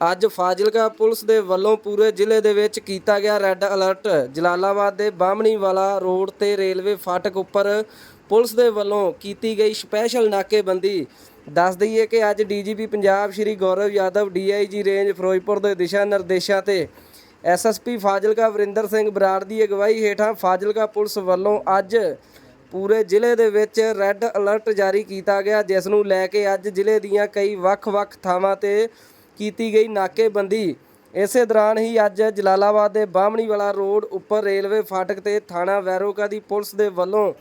ਅੱਜ ਫਾਜ਼ਿਲਕਾ ਪੁਲਿਸ ਦੇ ਵੱਲੋਂ ਪੂਰੇ ਜ਼ਿਲ੍ਹੇ ਦੇ ਵਿੱਚ ਕੀਤਾ ਗਿਆ ਰੈੱਡ ਅਲਰਟ। ਜਲਾਲਾਬਾਦ ਦੇ ਬਾਹਮਣੀ ਵਾਲਾ ਰੋਡ ਤੇ ਰੇਲਵੇ ਫਾਟਕ ਉੱਪਰ ਪੁਲਿਸ ਦੇ ਵੱਲੋਂ ਕੀਤੀ ਗਈ ਸਪੈਸ਼ਲ ਨਾਕੇਬੰਦੀ। ਦੱਸ ਦਈਏ ਕਿ ਅੱਜ DGP Punjab Shri Gaurav Yadav, DIG range Firozpur ਦੇ ਦਿਸ਼ਾ ਨਿਰਦੇਸ਼ਾਂ ਤੇ ਐਸਐਸਪੀ ਫਾਜ਼ਿਲਕਾ ਵਰਿੰਦਰ ਸਿੰਘ ਬਰਾੜ ਦੀ ਅਗਵਾਈ ਹੇਠਾਂ ਫਾਜ਼ਿਲਕਾ ਪੁਲਿਸ ਵੱਲੋਂ ਅੱਜ ਪੂਰੇ ਜ਼ਿਲ੍ਹੇ ਦੇ ਵਿੱਚ ਰੈੱਡ ਅਲਰਟ ਜਾਰੀ ਕੀਤਾ ਗਿਆ, ਜਿਸ ਨੂੰ ਲੈ ਕੇ ਅੱਜ ਜ਼ਿਲ੍ਹੇ ਦੀਆਂ ਕਈ ਵੱਖ-ਵੱਖ ਥਾਵਾਂ ਤੇ ਕੀਤੀ ਗਈ ਨਾਕੇਬੰਦੀ। ਇਸੇ ਦੌਰਾਨ ਹੀ ਅੱਜ ਜਲਾਲਾਬਾਦ ਦੇ ਬਾਹਮਣੀਵਾਲਾ ਰੋਡ ਉੱਪਰ ਰੇਲਵੇ ਫਾਟਕ ਤੇ ਥਾਣਾ ਵੈਰੋਕਾ ਦੀ ਪੁਲਿਸ ਦੇ ਵੱਲੋਂ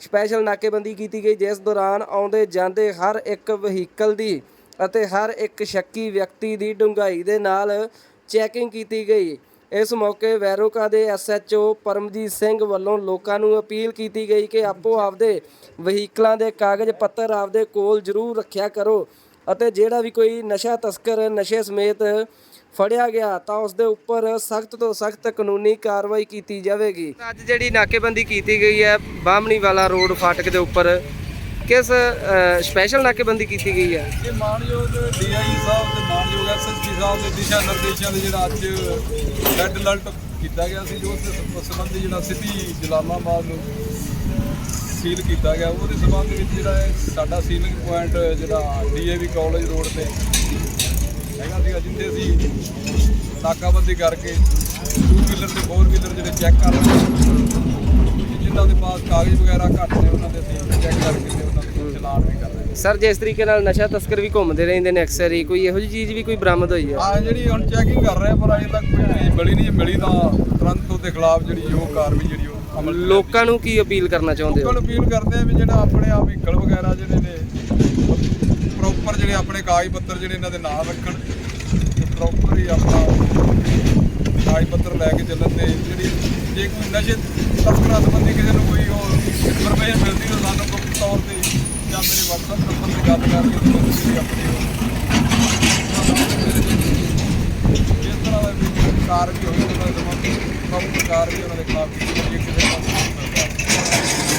ਸਪੈਸ਼ਲ ਨਾਕੇਬੰਦੀ ਕੀਤੀ ਗਈ, ਜਿਸ ਦੌਰਾਨ ਆਉਂਦੇ ਜਾਂਦੇ ਹਰ ਇੱਕ ਵਹੀਕਲ ਦੀ ਅਤੇ ਹਰ ਇੱਕ ਸ਼ੱਕੀ ਵਿਅਕਤੀ ਦੀ ਡੂੰਘਾਈ ਦੇ ਨਾਲ ਚੈਕਿੰਗ ਕੀਤੀ ਗਈ। ਇਸ ਮੌਕੇ ਵੈਰੋਕਾ ਦੇ ਐਸਐਚਓ ਪਰਮਜੀਤ ਸਿੰਘ ਵੱਲੋਂ ਲੋਕਾਂ ਨੂੰ ਅਪੀਲ ਕੀਤੀ ਗਈ ਕਿ ਆਪੋ ਆਪਦੇ ਵਹੀਕਲਾਂ ਦੇ ਕਾਗਜ਼ ਪੱਤਰ ਆਪਦੇ ਕੋਲ ਜ਼ਰੂਰ ਰੱਖਿਆ ਕਰੋ। ਅਤੇ ਜਿਹੜਾ ਵੀ ਕੋਈ ਨਸ਼ਾ ਤਸਕਰ ਨਸ਼ੇ ਸਮੇਤ ਫੜਿਆ ਗਿਆ ਤਾਂ ਉਸ ਦੇ ਉੱਪਰ ਸਖਤ ਤੋਂ ਸਖਤ ਕਾਨੂੰਨੀ ਕਾਰਵਾਈ ਕੀਤੀ ਜਾਵੇਗੀ। ਅੱਜ ਜਿਹੜੀ ਨਾਕੇਬੰਦੀ ਕੀਤੀ ਗਈ ਹੈ ਬਾਹਮਣੀ ਵਾਲਾ ਰੋਡ ਫਾਟਕ ਦੇ ਉੱਪਰ ਕਿਸ ਸਪੈਸ਼ਲ ਨਾਕੇਬੰਦੀ ਕੀਤੀ ਗਈ ਹੈ? ਇਹ ਮਾਨਯੋਗ ਡੀਆਈ ਸਾਹਿਬ ਤੇ ਮਾਨਯੋਗ ਐਸਐਸਪੀ ਸਾਹਿਬ ਦੇ ਦਿਸ਼ਾ ਨਿਰਦੇਸ਼ਾਂ ਦੇ ਜਿਹੜਾ ਅੱਜ ਰੈੱਡ ਅਲਰਟ ਕੀਤਾ ਗਿਆ ਸੀ ਜੋ ਉਸ ਸੰਬੰਧੀ ਜਿਹੜਾ ਸਿਟੀ ਜਲਾਲਾਬਾਦ ਨੂੰ ਸੀਲ ਕੀਤਾ ਗਿਆ। ਉਹਦੇ ਸੰਬੰਧ ਵਿੱਚ ਜਿਹੜਾ ਇਹ ਸਾਡਾ ਸੀਲਿੰਗ ਪੁਆਇੰਟ ਜਿਹੜਾ ਡੀਏਵੀ ਕਾਲਜ ਰੋਡ ਤੇ ਹੈਗਾ ਸੀਗਾ ਜਿੱਥੇ ਅਸੀਂ ਨਾਕਾਬੰਦੀ ਕਰਕੇ ਟੂ ਵੀਲਰ ਤੇ ਫੋਰ ਵੀਲਰ ਜਿਹੜੇ ਚੈੱਕ ਕਰ ਰਹੇ ਸੀ। ਜਿਨ੍ਹਾਂ ਦੇ ਪਾਸ ਕਾਗਜ਼ ਵਗੈਰਾ ਘੱਟ ਨੇ ਉਹਨਾਂ ਦੇ ਅਸੀਂ ਚੈੱਕ ਕਰਕੇ ਤੇ ਉਹਨਾਂ ਦੇ ਚਲਾਨ ਵੀ ਕਰ ਰਹੇ ਹਾਂ। ਸਰ ਜਿਸ ਤਰੀਕੇ ਨਾਲ ਨਸ਼ਾ ਤਸਕਰ ਵੀ ਘੁੰਮਦੇ ਰਹਿੰਦੇ ਨੇ ਅਕਸਰ ਹੀ ਕੋਈ ਇਹੋ ਜਿਹੀ ਚੀਜ਼ ਵੀ ਕੋਈ ਬਰਾਮਦ ਹੋਈ ਹੈ? ਆ ਜਿਹੜੀ ਹੁਣ ਚੈਕਿੰਗ ਕਰ ਰਹੇ ਆ ਪਰ ਅਜੇ ਤੱਕ ਕੋਈ ਮਿਲੀ ਨਹੀਂ। ਜੇ ਮਿਲੀ ਤਾਂ ਤੁਰੰਤ ਉਹਦੇ ਖਿਲਾਫ ਜਿਹੜੀ ਉਹ ਕਾਰਵਾਈ ਜਿਹੜੀ ਉਹ ਅਮਲ ਲੋਕਾਂ ਨੂੰ ਕੀ ਅਪੀਲ ਕਰਨਾ ਚਾਹੁੰਦੇ ਹੋ? ਲੋਕਾਂ ਨੂੰ ਅਪੀਲ ਕਰਦੇ ਆ ਵੀ ਜਿਹੜਾ ਆਪਣੇ ਆ ਵਹੀਕਲ ਵਗੈਰਾ ਜਿਹੜੇ ਨੇ ਪ੍ਰੋਪਰ ਜਿਹੜੇ ਆਪਣੇ ਕਾਗਜ਼ ਪੱਤਰ ਜਿਹੜੇ ਇਹਨਾਂ ਦੇ ਨਾਲ ਰੱਖਣ ਪ੍ਰੋਪਰ ਹੀ ਆਪਣਾ ਕਾਗਜ਼ ਪੱਤਰ ਲੈ ਕੇ ਚੱਲਣ ਤੇ ਜਿਹੜੀ ਜੇ ਕੋਈ ਨਸ਼ੇ ਤਸਕਰਾਂ ਸੰਬੰਧੀ ਕਿਸੇ ਨੂੰ ਕੋਈ ਉਹ ਇਨਫੋਰਮੇਸ਼ਨ ਮਿਲਦੀ ਤਾਂ ਸਾਨੂੰ ਗੁਪਤ ਤੌਰ ਤੇ ਜਾਂ ਮੇਰੇ WhatsApp ਨੰਬਰ ਤੇ ਗੱਲ ਕਰਕੇ ਤੁਸੀਂ ਆਪਣੀ ਉਹ ਤਰ੍ਹਾਂ ਦਾ ਕਾਰ ਵੀ ਹੋਈ ਉਹਨਾਂ ਦੇ ਵੀ ਉਹਨਾਂ ਦੇ ਖਿਲਾਫ ਕੀਤੀ ਕਿਸੇ ਦਾ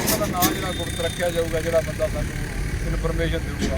ਉਹਨਾਂ ਦਾ ਨਾਮ ਜਿਹੜਾ ਗੁਪਤ ਰੱਖਿਆ ਜਾਊਗਾ, ਜਿਹੜਾ ਬੰਦਾ ਸਾਨੂੰ ਇਨਫੋਰਮੇਸ਼ਨ ਦੇਊਗਾ।